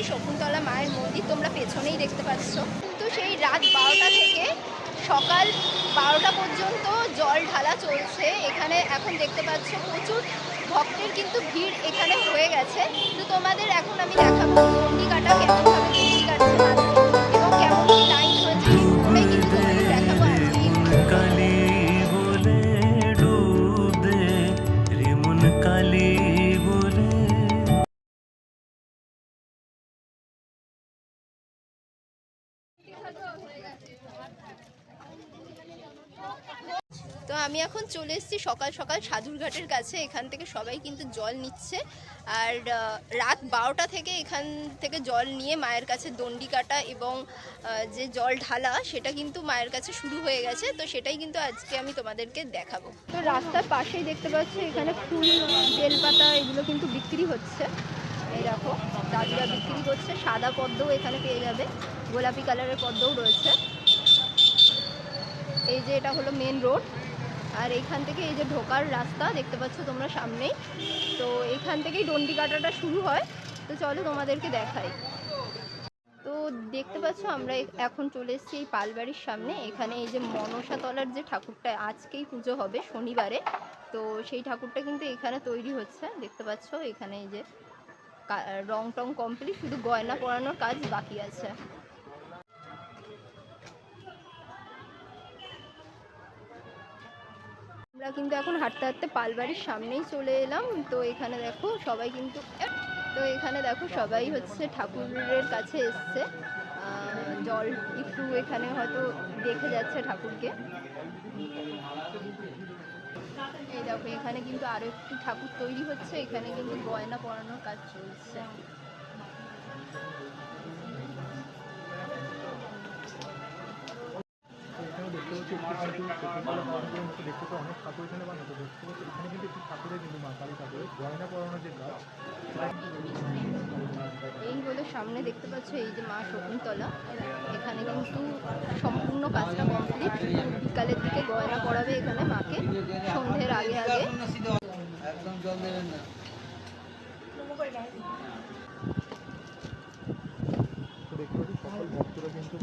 এসেছি শকুন্তলা মায়ের মন্দির তোমরা পেছনেই দেখতে পাচ্ছ। কিন্তু সেই রাত বারোটা থেকে সকাল বারোটা পর্যন্ত জল ঢালা চলছে। এখানে এখন দেখতে পাচ্ছ প্রচুর ভক্তের কিন্তু ভিড় এখানে হয়ে গেছে। তো তোমাদের এখন আমি দেখাবো কাটা কেমনভাবে তো আমি এখন চলে এসেছি সকাল সকাল সাধুরঘাটের কাছে। এখান থেকে সবাই কিন্তু জল নিচ্ছে। আর রাত বারোটা থেকে এখান থেকে জল নিয়ে মায়ের কাছে দণ্ডি কাটা এবং যে জল ঢালা, সেটা কিন্তু মায়ের কাছে শুরু হয়ে গেছে। তো সেটাই কিন্তু আজকে আমি তোমাদেরকে দেখাবো। তো রাস্তার পাশেই দেখতে পাচ্ছি এখানে ফুল, বেলপাতা এগুলো কিন্তু বিক্রি হচ্ছে। এই দেখো দাদুরা বিক্রি করছে সাদা পদ্মও এখানে পেয়ে যাবে, গোলাপি কালারের পদ্মও রয়েছে। এই যে এটা হলো মেন রোড আর এইখান থেকে এই যে ঢোকার রাস্তা, দেখতে পাচ্ছ তোমরা সামনেই। তো এইখান থেকেই ডন্ডি কাটাটা শুরু হয়, তো চলো তোমাদেরকে দেখাই। তো দেখতে পাচ্ছ আমরা এখন চলে এসেছি এই পালবাড়ির সামনে, এখানে এই যে মনসাতলার যে ঠাকুরটা, আজকেই পুজো হবে, শনিবারে। তো সেই ঠাকুরটা কিন্তু এখানে তৈরি হচ্ছে, দেখতে পাচ্ছ এখানে এই যে রং টং কমপ্লিট শুধু গয়না পরানোর কাজ বাকি আছে। আমরা কিন্তু এখন হাঁটতে হাঁটতে পালবাড়ির সামনেই চলে এলাম। তো এখানে দেখো সবাই কিন্তু, তো এখানে দেখো সবাই হচ্ছে ঠাকুরের কাছে এসছে। জল একটু এখানে হয়তো দেখে যাচ্ছে ঠাকুরকে। দেখো, এখানে কিন্তু আরও একটি ঠাকুর তৈরি হচ্ছে, এখানে কিন্তু গয়না পরানোর কাজ চলছে। দেখতে তো অনেক ঠাকুর এখানে বানাতো দেখতে এখানে কিন্তু একটি ঠাকুরের কিন্তু মা কালী ঠাকুরের গয়না পরানোর যে কাজ এই হলো সামনে দেখতে পাচ্ছ এই যে মা শকুন্তলা। এখানে কিন্তু সম্পূর্ণ কাজটা কমপ্লিট বিকালের দিকে গয়না পড়াবে এখানে মাকে। সন্ধ্যের আগে আগে। সকল ভক্তরা কিন্তু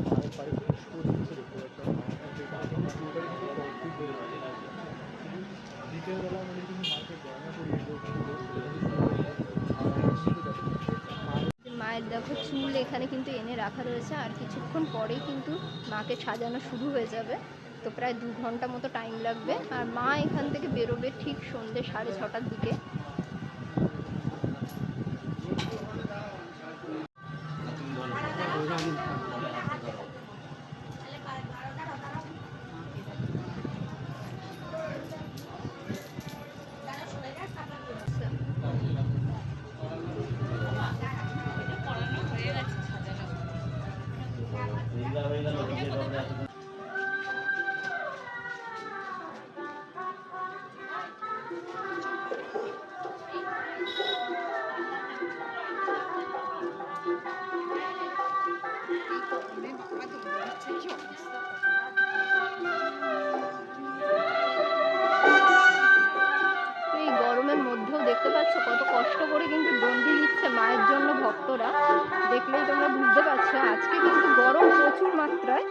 দেখো, চুল এখানে কিন্তু এনে রাখা রয়েছে, আর কিছুক্ষণ পরেই কিন্তু মাকে সাজানো শুরু হয়ে যাবে। তো প্রায় দু ঘণ্টা মতো টাইম লাগবে। আর মা এখান থেকে বেরোবে ঠিক সন্ধ্যে সাড়ে ছটার দিকে। দেখলেই তোমরা বুঝতে পারছ, আজকে কিন্তু গরম প্রচুর মাত্রায়।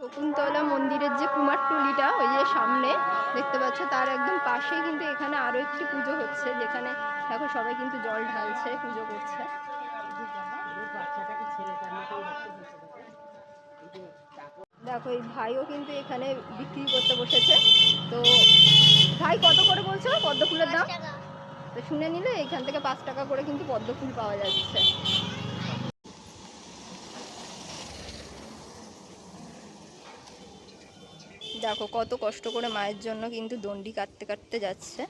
শকুন্তলা মন্দিরের যে কুমারটুলিটা ওই যে সামনে, দেখতে পাচ্ছ, তার একদম পাশেই কিন্তু এখানে আরও একটি পুজো হচ্ছে, যেখানে দেখো সবাই কিন্তু জল ঢালছে, পুজো করছে। দেখো, এই ভাইও কিন্তু এখানে বিক্রি করতে বসেছে। তো ভাই, কত করে বলছো? পদ্ম ফুলের দাম? তো শুনে নিলে এখান থেকে পাঁচ টাকা করে কিন্তু পদ্ম ফুল পাওয়া যাচ্ছে দেখো, কত কষ্ট করে মায়ের জন্য কিন্তু দণ্ডি কাটতে কাটতে যাচ্ছে।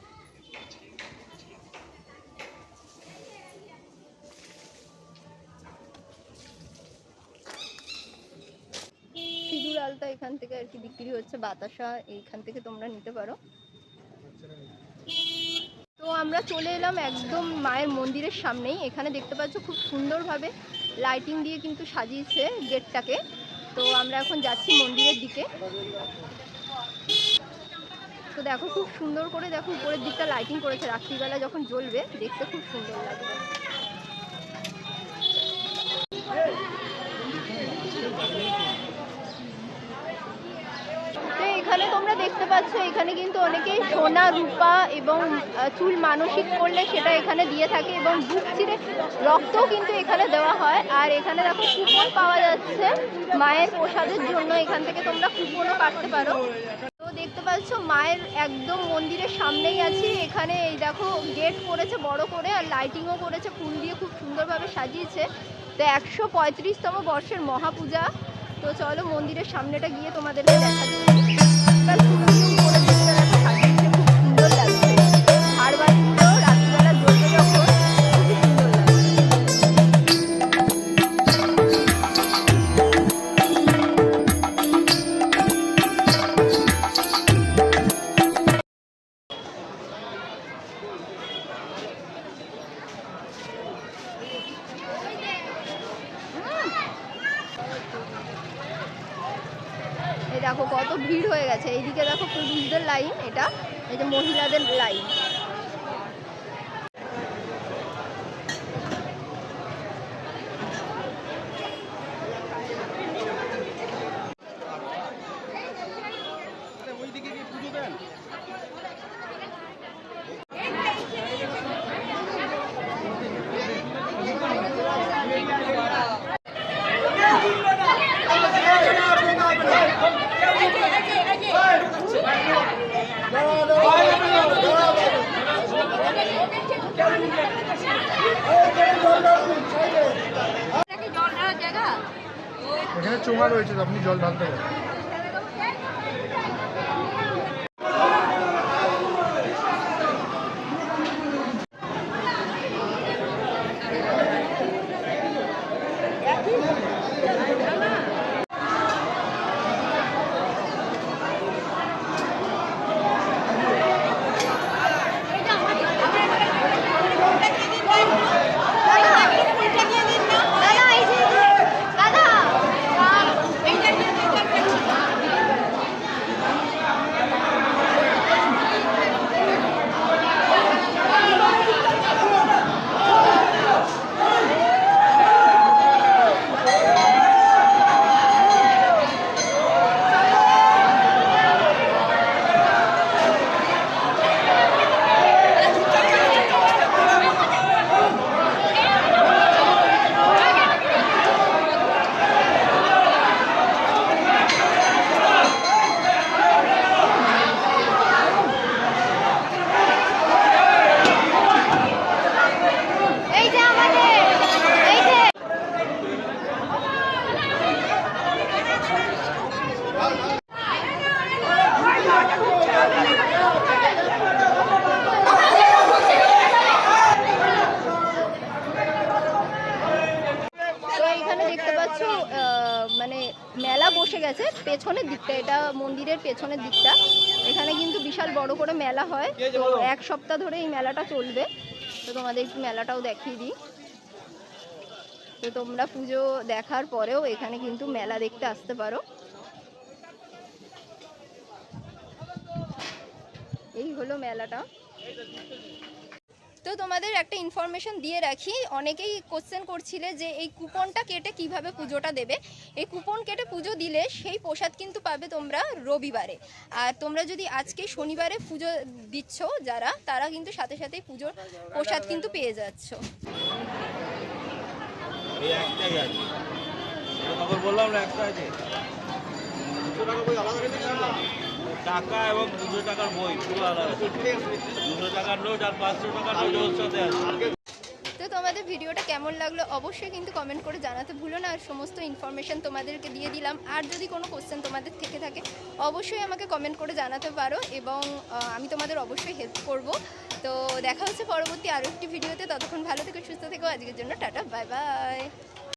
সিঁদুর আলতা এখান থেকে আর কি বিক্রি হচ্ছে, বাতাসা এইখান থেকে তোমরা নিতে পারো। তো আমরা চলে এলাম একদম মায়ের মন্দিরের সামনেই। এখানে দেখতে পাচ্ছ খুব সুন্দরভাবে লাইটিং দিয়ে কিন্তু সাজিয়েছে গেটটাকে তো আমরা এখন যাচ্ছি মন্দিরের দিকে। তো দেখো খুব সুন্দর করে দেখো উপরের দিকটা লাইটিং করেছে। রাত্রিবেলা যখন জ্বলবে, দেখতে খুব সুন্দর লাগবে তো এখানে তোমরা দেখতে পাচ্ছ, এখানে কিন্তু অনেকেই সোনা, রূপা এবং চুল মানসিক করলে সেটা এখানে দিয়ে থাকে এবং বুক চিরে রক্তও কিন্তু এখানে দেওয়া হয়। আর এখানে দেখো কুপন পাওয়া যাচ্ছে মায়ের প্রসাদের জন্য। এখান থেকে তোমরা কুপনও কাটতে পারো। তো দেখতে পাচ্ছ, মায়ের একদম মন্দিরের সামনেই আছি। এখানে এই দেখো গেট করেছে বড় করে আর লাইটিংও করেছে। ফুল দিয়ে খুব সুন্দরভাবে সাজিয়েছে। তো একশো পঁয়ত্রিশতম বর্ষের মহাপূজা। তো চলো মন্দিরের সামনেটা গিয়ে তোমাদেরকে দেখাচ্ছি। In life. রয়েছে আপনি জল ঢালতে পারেন এই যে আমাদের এই যে তো এখানে দেখতে পাচ্ছ আহ, মানে গেছে পেছনের দিকটা, এটা মন্দিরের পেছনের দিকটা। এখানে কিন্তু বিশাল বড় করে মেলা হয়। তো এক সপ্তাহ ধরে এই মেলাটা চলবে। তো তোমাদের একটু মেলাটাও দেখিয়ে দিই। তো তোমরা পুজো দেখার পরেও এখানে কিন্তু মেলা দেখতে আসতে পারো। এই হলো মেলাটা। তো তোমাদের একটা ইনফরমেশন দিয়ে রাখি। অনেকেই কোশ্চেন করছিলে যে এই কুপনটা কেটে কীভাবে পুজোটা দেবে? এই কুপন কেটে পুজো দিলে সেই প্রসাদ কিন্তু পাবে তোমরা রবিবারে। আর তোমরা যদি আজকে শনিবারে পুজো দিচ্ছ যারা তারা কিন্তু সাথে সাথেই পুজোর প্রসাদ কিন্তু পেয়ে যাচ্ছ। বললাম না একটা আছে। টাকা এবং দুশো টাকার বই, পুরো আলাদা। দুশো টাকার নোট আর পাঁচশো টাকার নোট ওর সাথে আছে। তো তোমাদের ভিডিওটা কেমন লাগল অবশ্যই কিন্তু কমেন্ট করে জানাতে ভুলো না। আর সমস্ত ইনফরমেশন তোমাদেরকে দিয়ে দিলাম। আর যদি কোনো কোশ্চেন তোমাদের থেকে থাকে, অবশ্যই আমাকে কমেন্ট করে জানাতে পারো এবং আমি তোমাদের অবশ্যই হেল্প করব। তো দেখা হচ্ছে পরবর্তী আরও একটি ভিডিওতে। ততক্ষণ ভালো থেকে, সুস্থ থেকো। আজকের জন্য টাটা বাই বাই